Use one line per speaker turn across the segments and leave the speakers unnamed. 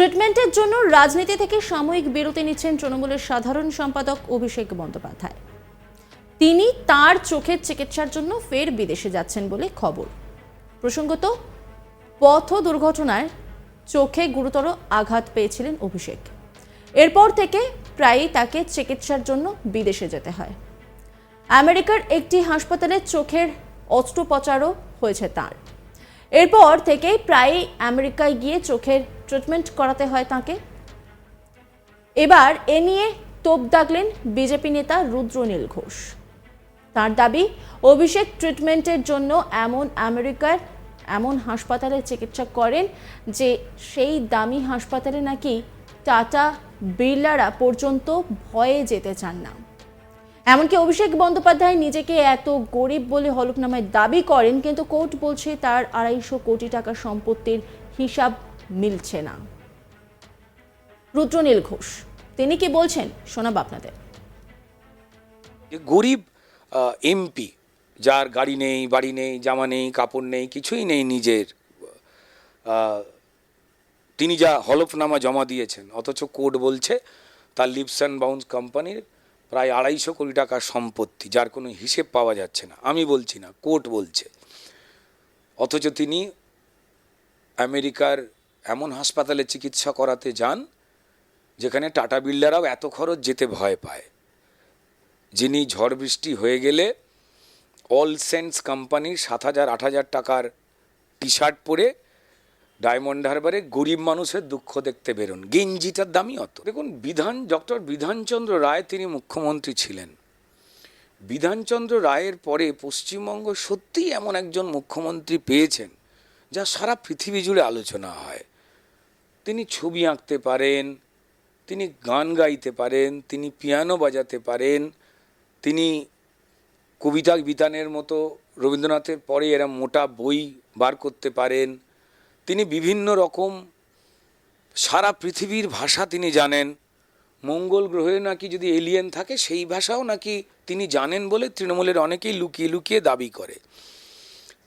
ট্রিটমেন্টের জন্য রাজনীতি থেকে সাময়িক বিরতি নিচ্ছেন তৃণমূলের সাধারণ সম্পাদক অভিষেক বন্দ্যোপাধ্যায়। তিনি তার চোখের চিকিৎসার জন্য ফের বিদেশে যাচ্ছেন বলে খবর। প্রসঙ্গত, পথ দুর্ঘটনায় চোখে গুরুতর আঘাত পেয়েছিলেন অভিষেক। এরপর থেকে প্রায়ই তাকে চিকিৎসার জন্য বিদেশে যেতে হয়। আমেরিকার একটি হাসপাতালে চোখের অস্ত্রোপচারও হয়েছে তার। এরপর থেকেই প্রায়ই আমেরিকায় গিয়ে চোখের ট্রিটমেন্ট করাতে হয় তাকে। এবার এ নিয়ে তোপ দাগলেন বিজেপি নেতা রুদ্রনীল ঘোষ। তার দাবি, অভিষেক ট্রিটমেন্টের জন্য এমন আমেরিকার এমন হাসপাতালে চিকিৎসা করেন যে সেই দামি হাসপাতালে নাকি টাটা বিড়লারা পর্যন্ত ভয়ে যেতে চান না। এমনকি অভিষেক বন্দ্যোপাধ্যায় নিজেকে এত গরিব বলে হলফনামায় দাবি করেন, কিন্তু কোর্ট বলছে তার আড়াইশো কোটি টাকা সম্পত্তির হিসাব মিলছে না। রুদ্রনীল ঘোষ, তিনি কি বলছেন? শোনাব আপনাদের।
গরিব এমপি যার গাড়ি নেই, বাড়ি নেই, জামা নেই, কাপড় নেই, কিছুই নেই নিজের তিনি যা হলফনামা জমা দিয়েছেন, অথচ কোর্ট বলছে তার লিপস অ্যান্ড বাউন্স কোম্পানির প্রায় আড়াইশো কোটি টাকার সম্পত্তি, যার কোনো হিসেব পাওয়া যাচ্ছে না। আমি বলছি না, কোর্ট বলছে। অথচ তিনি আমেরিকার এমন হাসপাতালে চিকিৎসা করাতে যান, যেখানে টাটা বিল্ডারাও এত খরচ যেতে ভয় পায়। যিনি ঝড় বৃষ্টি হয়ে গেলে অল সেন্স কোম্পানির সাত হাজার, আট হাজার টাকার টি শার্ট পরে ডায়মন্ড হারবারে গরিব মানুষের দুঃখ দেখতে বেরোন। গেঞ্জিটার দামই অত। দেখুন, বিধান, ডক্টর বিধানচন্দ্র রায় তিনি মুখ্যমন্ত্রী ছিলেন। বিধানচন্দ্র রায়ের পরে পশ্চিমবঙ্গ সত্যিই এমন একজন মুখ্যমন্ত্রী পেয়েছেন, যা সারা পৃথিবী জুড়ে আলোচনা হয়। তিনি ছবি আঁকতে পারেন, তিনি গান গাইতে পারেন, তিনি পিয়ানো বাজাতে পারেন, তিনি কবিতা বিতানের মতো রবীন্দ্রনাথের পরে এরা মোটা বই বার করতে পারেন, তিনি বিভিন্ন রকম সারা পৃথিবীর ভাষা তিনি জানেন। মঙ্গল গ্রহে নাকি যদি এলিয়েন থাকে, সেই ভাষাও নাকি তিনি জানেন বলে তৃণমূলের অনেকেই লুকিয়ে লুকিয়ে দাবি করে।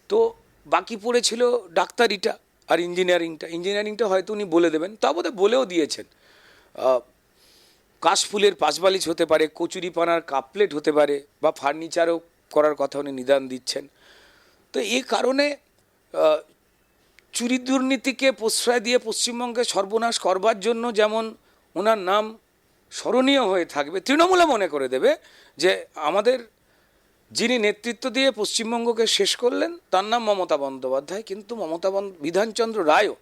তো বাকি পড়েছিল ডাক্তারিটা। আর ইঞ্জিনিয়ারিংটা ইঞ্জিনিয়ারিংটা হয়তো উনি বলে দেবেন তা বোধহয় বলেও দিয়েছেন। কাশফুলের পাঁচবালিশ হতে পারে, কচুরিপানার কাপলেট হতে পারে, বা ফার্নিচারও করার কথা উনি নিদান দিচ্ছেন। তো এই কারণে চুরি দুর্নীতিকে প্রশ্রয় দিয়ে পশ্চিমবঙ্গে সর্বনাশ করবার জন্য যেমন ওনার নাম স্মরণীয় হয়ে থাকবে, তৃণমূলে মনে করে দেবে যে আমাদের যিনি নেতৃত্ব দিয়ে পশ্চিমবঙ্গকে শেষ করলেন, তার নাম মমতা বন্দ্যোপাধ্যায়। কিন্তু মমতা বিধানচন্দ্র রায়ও,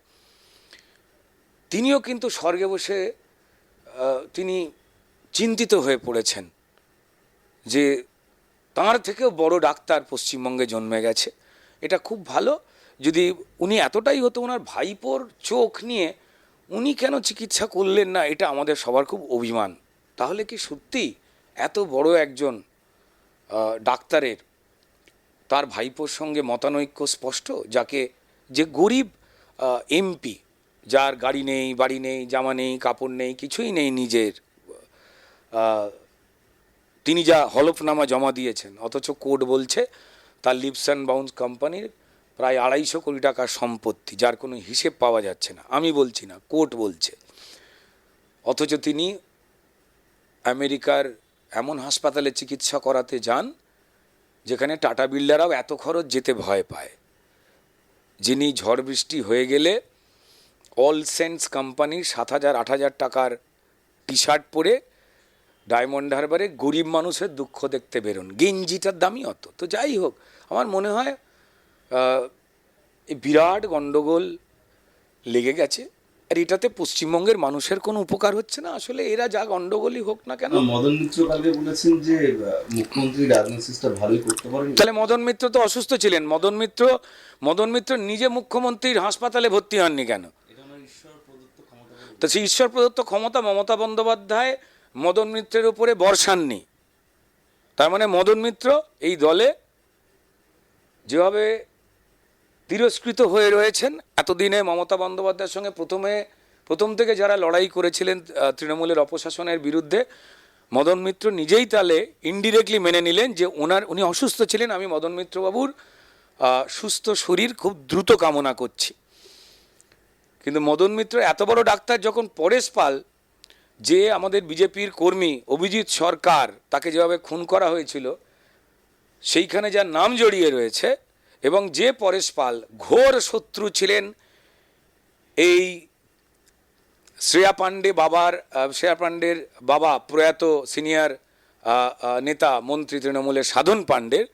তিনিও কিন্তু স্বর্গে বসে তিনি চিন্তিত হয়ে পড়েছেন যে তাঁর থেকেও বড় ডাক্তার পশ্চিমবঙ্গে জন্মে গেছে। এটা খুব ভালো। যদি উনি এতটাই হতো ওনার ভাইপোর চোখ নিয়ে উনি কেন চিকিৎসা করলেন না, এটা আমাদের সবার খুব অভিমান। তাহলে কি সত্যি এত বড় একজন ডাক্তারের তার ভাইপোর সঙ্গে মতানৈক্য স্পষ্ট, যাকে যে গরিব এমপি, যার গাড়ি নেই, বাড়ি নেই, জামা নেই, কাপড় নেই, কিছুই নেই নিজের তিনি যা হলফনামা জমা দিয়েছেন, অথচ কোর্ট বলছে তার লিপস অ্যান্ড বাউন্স কোম্পানির প্রায় আড়াইশো কোটি টাকার সম্পত্তি, যার কোনো হিসেব পাওয়া যাচ্ছে না। আমি বলছি না, কোর্ট বলছে। অথচ তিনি আমেরিকার এমন হাসপাতালে চিকিৎসা করাতে যান, যেখানে টাটা বিল্ডাররাও এত খরচ যেতে ভয় পায়। যিনি ঝড় বৃষ্টি হয়ে গেলে অল সেন্স কোম্পানির সাত হাজার, আট হাজার টাকার টি শার্ট পরে ডায়মন্ড হারবারে গরিব মানুষের দুঃখ দেখতে বেরোন। গেঞ্জিটার দামই অত। তো যাই হোক, আমার মনে হয় বিরাট গণ্ডগোল লেগে গেছে। আর এটাতে পশ্চিমবঙ্গের মানুষের কোনো উপকার হচ্ছে না? আসলে এরা যা গণ্ডগোলই হোক না কেন।
মদন মিত্র কালকে বলেছেন যে মুখ্যমন্ত্রী ডায়াগনোসিসটা ভালোই করতে পারেন।
তাহলে মদন মিত্র তো অসুস্থ ছিলেন। মদন মিত্র মদন মিত্র নিজে মুখ্যমন্ত্রীর হাসপাতালে ভর্তি হননি কেন? তো সেই ঈশ্বর প্রদত্ত ক্ষমতা মমতা বন্দ্যোপাধ্যায় মদন মিত্রের উপরে বর্ষাননি। তার মানে মদন মিত্র এই দলে যেভাবে তিরস্কৃত হয়ে রয়েছেন। এতদিনে মমতা বন্দ্যোপাধ্যায়ের সঙ্গে প্রথমে, প্রথম থেকে যারা লড়াই করেছিলেন তৃণমূলের অপশাসনের বিরুদ্ধে, মদন মিত্র নিজেই তালে ইনডিরেক্টলি মেনে নিলেন যে ওনার, উনি অসুস্থ ছিলেন, আমি মদন মিত্রবাবুর সুস্থ শরীর খুব দ্রুত কামনা করছি। কিন্তু মদন মিত্র এত বড় ডাক্তার যখন পরেশ পাল, যে আমাদের বিজেপির কর্মী অভিজিৎ সরকার, তাকে যেভাবে খুন করা হয়েছিল, সেইখানে যার নাম জড়িয়ে রয়েছে এবং যে পরেশ পাল ঘোর শত্রু ছিলেন, এই শ্রেয়া পাণ্ডে বাবার শ্রেয়া পাণ্ডের বাবা প্রয়াত সিনিয়র নেতা মন্ত্রী তৃণমূলের সাধন পাণ্ডের,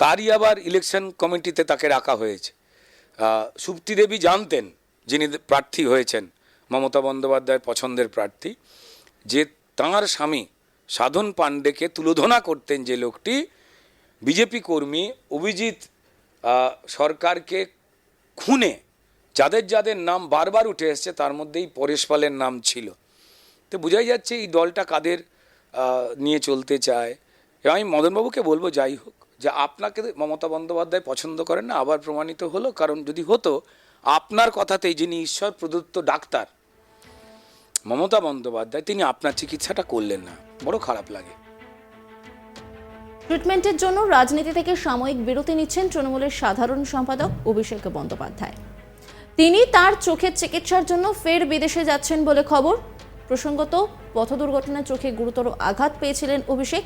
তারই আবার ইলেকশন কমিটিতে তাকে রাখা হয়েছে। সুপ্তি দেবী জানতেন যিনি প্রার্থী হয়েছেন, মমতা বন্দ্যোপাধ্যায়ের পছন্দের প্রার্থী, যে তাঁর স্বামী সাধন পাণ্ডেকে তুলোধনা করতেন যে লোকটি, বিজেপি কর্মী অভিজিৎ সরকারকে খুনে, যাদের যাদের নাম বারবার উঠে এসছে, তার মধ্যেই পরেশ পালের নাম ছিল। তো বোঝাই যাচ্ছে এই দলটা কাদের নিয়ে চলতে চায়। এবং আমি মদনবাবুকে বলব যাই হোক, যে আপনাকে মমতা বন্দ্যোপাধ্যায় পছন্দ করেন না, আবার প্রমাণিত হলো। কারণ যদি হতো, আপনার কথাতেই যিনি ঈশ্বর প্রদত্ত ডাক্তার, মমতা বন্দ্যোপাধ্যায়, তিনি আপনার চিকিৎসাটা করলেন না। বড় খারাপ লাগে।
ট্রিটমেন্টের জন্য রাজনীতি থেকে সাময়িক বিরতি নিচ্ছেন তৃণমূলের সাধারণ সম্পাদক অভিষেক বন্দ্যোপাধ্যায়। তিনি তার চোখের চিকিৎসার জন্য ফের বিদেশে যাচ্ছেন বলে খবর। প্রসঙ্গত, পথ দুর্ঘটনায় চোখে গুরুতর আঘাত পেয়েছিলেন অভিষেক।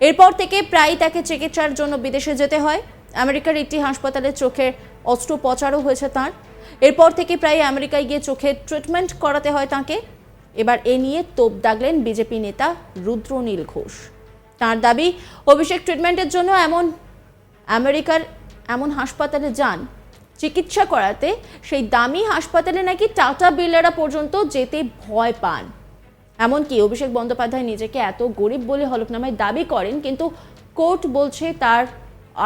এরপর থেকে প্রায়ই তাকে চিকিৎসার জন্য বিদেশে যেতে হয়। আমেরিকার একটি হাসপাতালে চোখের অস্ত্রোপচারও হয়েছে তার। এরপর থেকে প্রায় আমেরিকায় গিয়ে চোখের ট্রিটমেন্ট করাতে হয় তাকে। এবার এ নিয়ে তোপ দাগলেন বিজেপি নেতা রুদ্রনীল ঘোষ। তার দাবি, অভিষেক ট্রিটমেন্টের জন্য এমন আমেরিকার এমন হাসপাতালে যান, চিকিৎসা করাতে সেই দামি হাসপাতালে নাকি টাটা বিল্লারা পর্যন্ত যেতে ভয় পান। এমনকি অভিষেক বন্দ্যোপাধ্যায় নিজেকে এত গরিব বলে হলফনামায় দাবি করেন, কিন্তু কোর্ট বলছে তার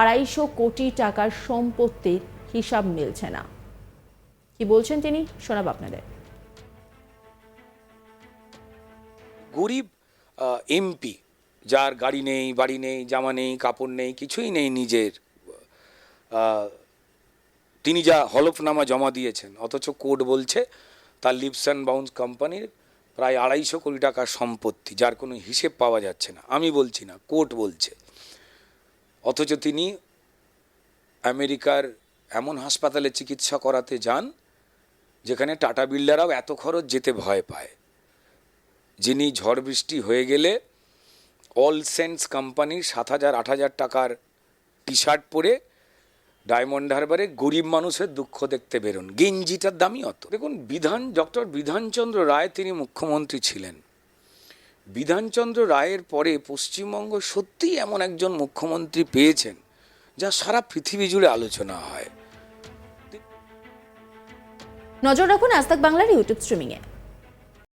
আড়াইশো কোটি টাকার সম্পত্তির হিসাব মিলছে না। কি বলছেন তিনি? শোনাব আপনাদের।
গরিব এমপি যার গাড়ি নেই, বাড়ি নেই, জামা নেই, কাপড় নেই, কিছুই নেই নিজের। তিনি যা হলফনামা জমা দিয়েছেন, অথচ কোর্ট বলছে তার লিপস অ্যান্ড বাউন্স কোম্পানির প্রায় আড়াইশো কোটি টাকার সম্পত্তি, যার কোনো হিসেব পাওয়া যাচ্ছে না। আমি বলছি না কোর্ট বলছে। অথচ তিনি আমেরিকার এমন হাসপাতালে চিকিৎসা করাতে যান, যেখানে টাটা বিল্ডাররাও এত খরচ যেতে ভয় পায়। যিনি ঝড় বৃষ্টি হয়ে গেলে অল সেন্স কোম্পানির সাত হাজার, আট হাজার টাকার টি শার্ট পরে ডায়মন্ড হারবারে গরিব মানুষের দুঃখ দেখতে বেরোন। গেঞ্জিটার দামই অত। দেখুন, বিধান ডক্টর বিধানচন্দ্র রায় তিনি মুখ্যমন্ত্রী ছিলেন। বিধানচন্দ্র রায়ের পরে পশ্চিমবঙ্গ সত্যিই এমন একজন মুখ্যমন্ত্রী পেয়েছেন, যা সারা পৃথিবী জুড়ে আলোচনা হয়।
নজর রাখুন আজ বাংলার ইউটিউব স্ট্রিমিংয়ে।